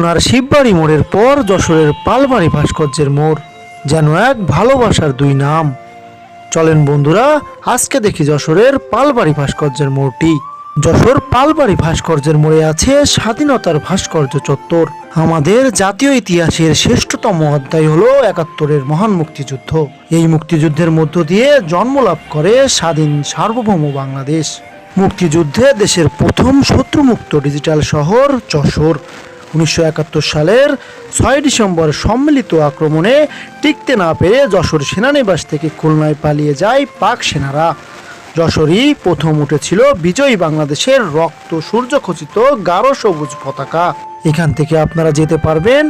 খুলনার শিববাড়ি মোড়ের পর যশোরের পালবাড়ি ভাস্কর্যের মোড়, যেন এক ভালোবাসার দুই নাম। চলেন বন্ধুরা, আজকে দেখি যশোরের পালবাড়ি ভাস্কর্যের মোড়টি। যশোর পালবাড়ি ভাস্কর্যের মোড়ে আছে স্বাধীনতার ভাস্কর্য চত্বর। আমাদের জাতীয় ইতিহাসের শ্রেষ্ঠতম অধ্যায় হল একাত্তরের মহান মুক্তিযুদ্ধ। এই মুক্তিযুদ্ধের মধ্য দিয়ে জন্মলাভ করে স্বাধীন সার্বভৌম বাংলাদেশ। মুক্তিযুদ্ধে দেশের প্রথম শত্রুমুক্ত ডিজিটাল শহর যশোর। উনিশশো একাত্তর সালের ছয় ডিসেম্বর সম্মিলিত আক্রমণে টিকতে না পেরে যশোর সেনানিবাস থেকে খুলনায় পালিয়ে যায় পাক সেনারা। যশোরই প্রথম উঠেছিল বিজয়ী বাংলাদেশের রক্ত সূর্যখচিত গাঢ় সবুজ পতাকা। এখান থেকে আপনারা যেতে পারবেন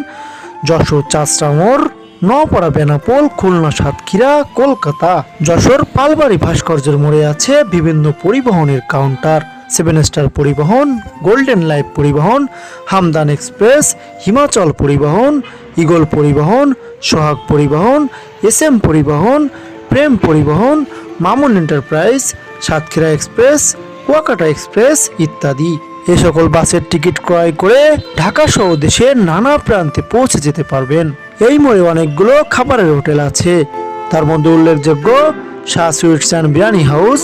যশোর চাষরা মোড় নপাড়া বেনাপোল, খুলনা সাতক্ষীরা, কলকাতা। যশোর পালবাড়ি ভাস্কর্যের মোড়ে আছে বিভিন্ন পরিবহনের কাউন্টার। সেভেন স্টার পরিবহন, গোল্ডেন লাইফ পরিবহন, হামদান এক্সপ্রেস, হিমাচল পরিবহন ইগল পরিবহন, সোহাগ পরিবহন এস এম পরিবহন, প্রেম পরিবহন, Mamun enterprise, Satkhira express, Kuakata express ইত্যাদি। এ সকল বাসের টিকিট ক্রয় করে ঢাকা সহ দেশের নানা প্রান্তে পৌঁছে যেতে পারবেন। এই মোড়ে অনেকগুলো খাবারের হোটেল আছে। তার মধ্যে উল্লেখযোগ্য Shah sweets and biryani house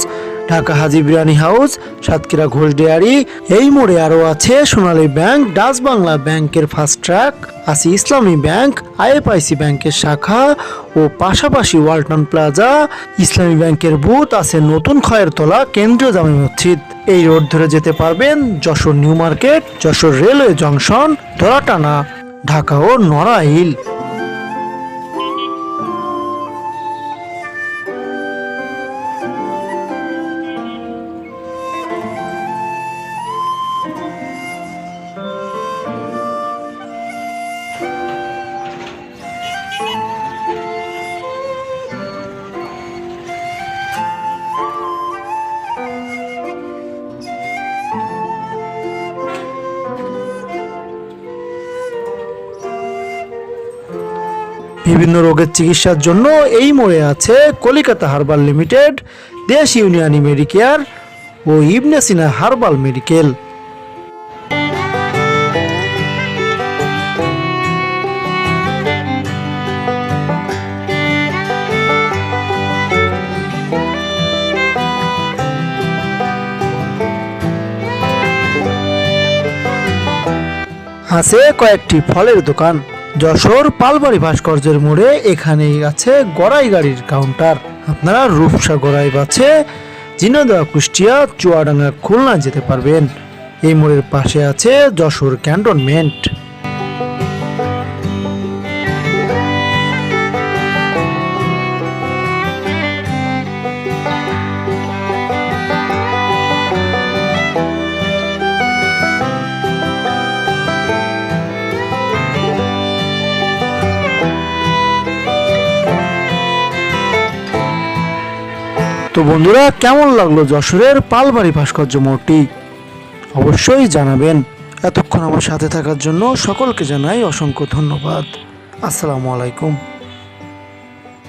Dhaka Haji biryani house, Satkhira Ghosh dairy, এই মোড়ে আরও আছে সোনালী ব্যাংক, ডাচ বাংলা ব্যাংকের ফার্স্ট ট্র্যাক আছে ইসলামী ব্যাংক, আইএফআইসি ব্যাংকের শাখা ও পাশাপাশি ওয়ালটন প্লাজা, ইসলামী ব্যাংকের বুথ আছে নতুন খয়েরতলা কেন্দ্রীয় জামে মসজিদ। এই রোড ধরে যেতে পারবেন Jessore new market, Jessore railway junction, Dharatana, Dhaka ও নড়াইল। বিভিন্ন রোগের চিকিৎসার জন্য এই মোড়ে আছে Kalikata herbal limited, Desh Unani Medicare ও ইবনে সিনা হার্বাল মেডিকেল। আছে কয়েকটি ফলের দোকান। যশোর পালবাড়ি ভাস্কর্যের মোড়ে এখানেই আছে গড়াই গাড়ির কাউন্টার। আপনারা রূপসা গড়াই বাছে জিনাদা কুষ্টিয়া চুয়াডাঙ্গা খুলনা যেতে পারবেন। এই মোড়ের পাশে আছে যশোর ক্যান্টনমেন্ট। তো বন্ধুরা, কেমন লাগল যশোরের পালবাড়ি ভাস্কর্য মোড়টি অবশ্যই জানাবেন। এতক্ষণ আমার সাথে থাকার জন্য সকলকে জানাই অসংখ্য ধন্যবাদ। আসসালামু আলাইকুম।